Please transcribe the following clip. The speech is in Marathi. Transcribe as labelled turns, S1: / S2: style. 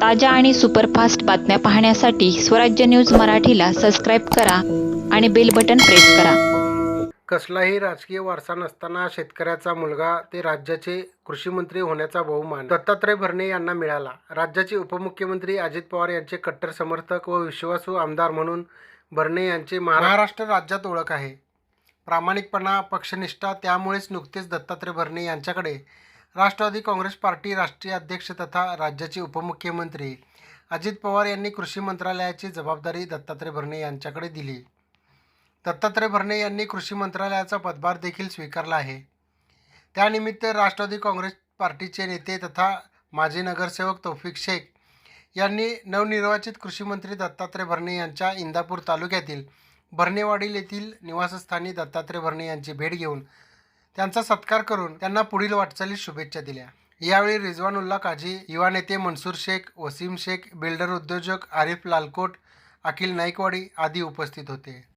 S1: ताज्या आणि सुपरफास्ट बातम्या पाहण्यासाठी स्वराज्य न्यूज मराठीला सबस्क्राईब करा आणि बेल बटन प्रेस करा.
S2: कसलाही राजकीय वारसा नसताना शेतकऱ्याचा मुलगा ते राज्याचे कृषी मंत्री होण्याचा बहुमान. दत्तात्रय भरणे यांना मिळाला. राज्याचे उपमुख्यमंत्री अजित पवार यांचे कट्टर समर्थक व विश्वासू आमदार म्हणून भरणे यांचे महाराष्ट्र राज्यात ओळख आहे. प्रामाणिकपणा पक्षनिष्ठा त्यामुळेच नुकतेच दत्तात्रय भरणे यांच्याकडे राष्ट्रवादी काँग्रेस पार्टी राष्ट्रीय अध्यक्ष तथा राज्याचे उपमुख्यमंत्री अजित पवार यांनी कृषी मंत्रालयाची जबाबदारी दत्तात्रय भरणे यांच्याकडे दिली. दत्तात्रय भरणे यांनी कृषी मंत्रालयाचा पदभार देखील स्वीकारला आहे. त्यानिमित्त राष्ट्रवादी काँग्रेस पार्टीचे नेते तथा माजी नगरसेवक तौफिक शेख यांनी नवनिर्वाचित कृषीमंत्री दत्तात्रय भरणे यांच्या इंदापूर तालुक्यातील भरणेवाडील येथील निवासस्थानी दत्तात्रय भरणे यांची भेट घेऊन त्यांचा सत्कार करून त्यांना पुढील वाटचालीस शुभेच्छा दिल्या. यावेळी रिजवानुल्ला काझी युवा नेते मनसूर शेख वसीम शेख बिल्डर उद्योजक आरिफ लालकोट अखिल नाईकवाडी आदी उपस्थित होते.